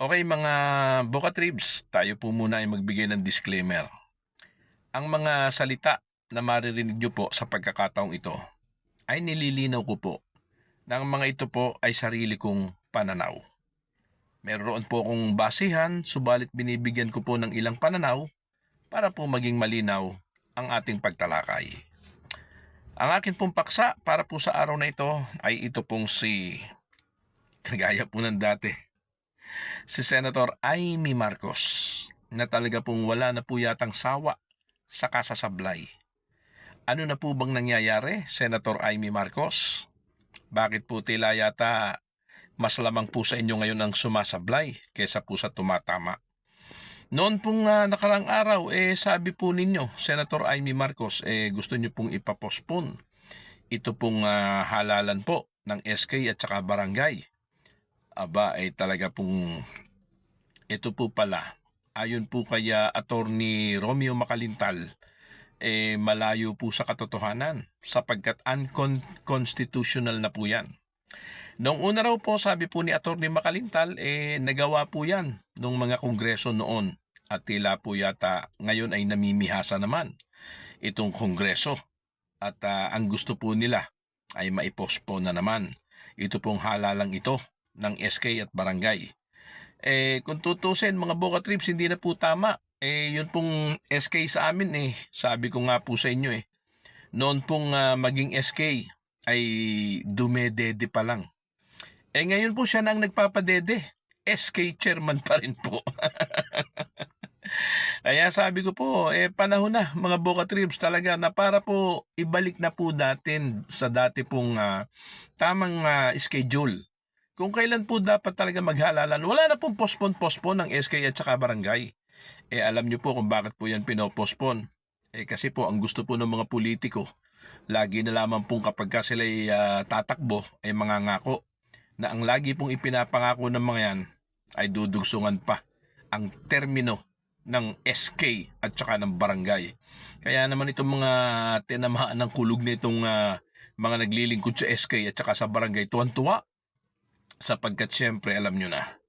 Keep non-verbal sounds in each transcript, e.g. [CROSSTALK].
Okay mga Boka Tribs, tayo po muna ay magbigay ng disclaimer. Ang mga salita na maririnig nyo po sa pagkakataong ito ay nililinaw ko po na ang mga ito po ay sarili kong pananaw. Meron po akong basihan, subalit binibigyan ko po ng ilang pananaw para po maging malinaw ang ating pagtalakay. Ang akin pong paksa para po sa araw na ito ay ito pong si, [LAUGHS] kagaya po ng dati, si Senator Amy Marcos na talaga pong wala na po yatang sawa sa kasasablay. Ano na po bang nangyayari, Senator Amy Marcos? Bakit po tila yata mas lamang po sa inyo ngayon ang sumasablay kesa po sa tumatama? Noon pong uh, nakarang araw, eh sabi po ninyo, Senator Amy Marcos, eh gusto niyo pong ipapospon ito pong uh, halalan po ng SK at saka barangay aba ay talaga pong ito po pala ayon po kaya attorney Romeo Macalintal eh malayo po sa katotohanan sapagkat unconstitutional na po yan. Noong una raw po sabi po ni attorney Macalintal eh nagawa po yan nung mga kongreso noon at tila po yata ngayon ay namimihasa naman itong kongreso at uh, ang gusto po nila ay maipospone na naman ito pong halalang ito ng SK at barangay. Eh, kung tutusin, mga Boca Trips, hindi na po tama. Eh, yun pong SK sa amin eh. Sabi ko nga po sa inyo eh. Noon pong uh, maging SK ay dumedede pa lang. Eh, ngayon po siya na ang nagpapadede. SK chairman pa rin po. [LAUGHS] Kaya sabi ko po, eh panahon na mga Boca Trips talaga na para po ibalik na po natin sa dati pong uh, tamang uh, schedule kung kailan po dapat talaga maghalalan. Wala na pong postpone-postpone ng SK at saka barangay. Eh alam niyo po kung bakit po yan pinopospon. Eh kasi po ang gusto po ng mga politiko, lagi na lamang pong kapag ka sila uh, tatakbo ay mga ngako na ang lagi pong ipinapangako ng mga yan ay dudugsungan pa ang termino ng SK at saka ng barangay. Kaya naman itong mga tinamaan ng kulog nitong uh, mga naglilingkod sa SK at saka sa barangay, tuwan-tuwa sapagkat siyempre alam nyo na.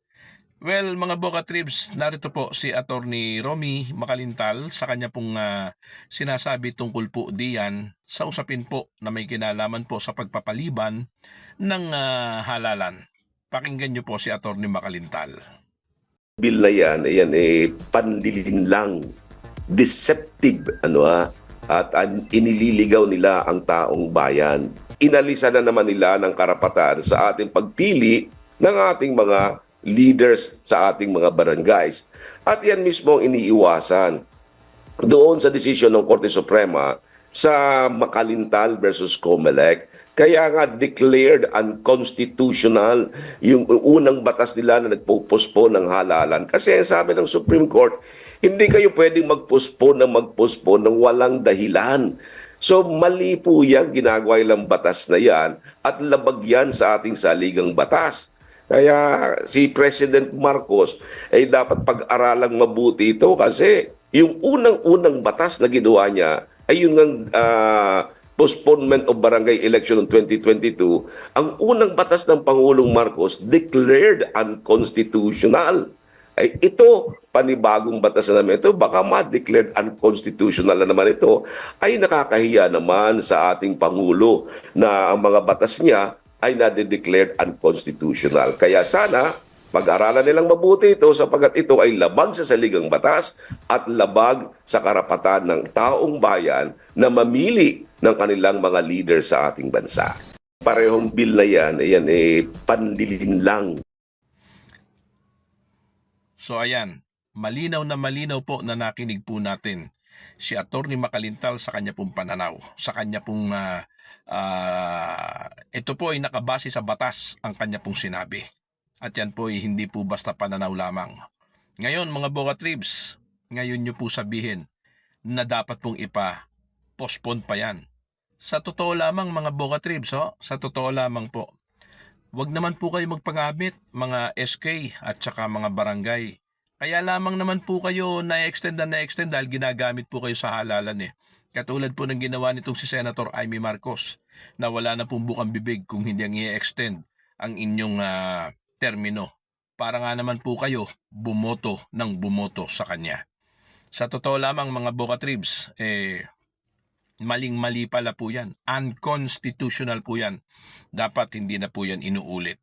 Well, mga Boca Tribs, narito po si Attorney Romy Makalintal sa kanya pong uh, sinasabi tungkol po diyan sa usapin po na may kinalaman po sa pagpapaliban ng uh, halalan. Pakinggan nyo po si Attorney Makalintal. Bill na yan, ayan, eh, panlilin lang, deceptive, ano ha, at an, inililigaw nila ang taong bayan inalisa na naman nila ng karapatan sa ating pagpili ng ating mga leaders sa ating mga barangays. At yan mismo ang iniiwasan doon sa desisyon ng Korte Suprema sa Makalintal versus Comelec. Kaya nga declared unconstitutional yung unang batas nila na nagpo-postpone ng halalan. Kasi sabi ng Supreme Court, hindi kayo pwedeng mag-postpone ng mag-postpone ng walang dahilan. So mali po yan, ginagawa ilang batas na yan at labag yan sa ating saligang batas. Kaya si President Marcos ay dapat pag-aralang mabuti ito kasi yung unang-unang batas na ginawa niya ay yung uh, postponement of barangay election ng 2022, ang unang batas ng Pangulong Marcos declared unconstitutional ay ito, panibagong batas na naman ito, baka ma-declared unconstitutional na naman ito, ay nakakahiya naman sa ating Pangulo na ang mga batas niya ay na-declared unconstitutional. Kaya sana, pag-aralan nilang mabuti ito sapagkat ito ay labag sa saligang batas at labag sa karapatan ng taong bayan na mamili ng kanilang mga leader sa ating bansa. Parehong bill na yan, ayan, eh, panlilin lang So ayan, malinaw na malinaw po na nakinig po natin si Attorney Makalintal sa kanya pong pananaw, sa kanya pong uh, uh, ito po ay nakabase sa batas ang kanya pong sinabi. At yan po ay hindi po basta pananaw lamang. Ngayon mga Boga Tribs, ngayon nyo po sabihin na dapat pong ipa postpone pa yan. Sa totoo lamang mga Boga Tribs, oh, sa totoo lamang po, Huwag naman po kayo magpagamit mga SK at saka mga barangay. Kaya lamang naman po kayo na-extend na na-extend dahil ginagamit po kayo sa halalan eh. Katulad po ng ginawa nitong si Senator Amy Marcos na wala na pong bukang bibig kung hindi ang i-extend ang inyong uh, termino para nga naman po kayo bumoto ng bumoto sa kanya. Sa totoo lamang mga Boca Tribs, eh, maling-mali pala po yan. Unconstitutional po yan. Dapat hindi na po yan inuulit.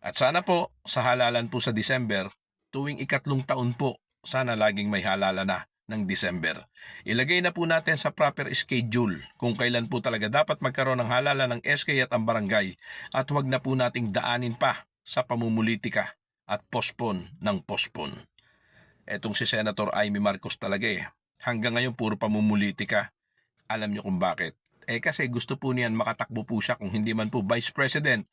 At sana po, sa halalan po sa December, tuwing ikatlong taon po, sana laging may halala na ng December. Ilagay na po natin sa proper schedule kung kailan po talaga dapat magkaroon ng halala ng SK at ang barangay at huwag na po nating daanin pa sa pamumulitika at postpone ng postpone. Etong si Senator Amy Marcos talaga eh. Hanggang ngayon puro pamumulitika. Alam niyo kung bakit. Eh kasi gusto po niyan makatakbo po siya kung hindi man po Vice President.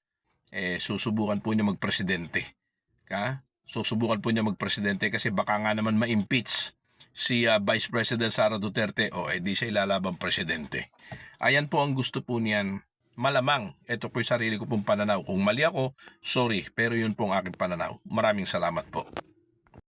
Eh susubukan po niya magpresidente. Ka? Susubukan po niya magpresidente kasi baka nga naman ma-impeach si ah, Vice President Sara Duterte o eh di siya ilalabang presidente. Ayan po ang gusto po niyan. Malamang, ito po yung sarili ko pong pananaw. Kung mali ako, sorry, pero yun po ang aking pananaw. Maraming salamat po.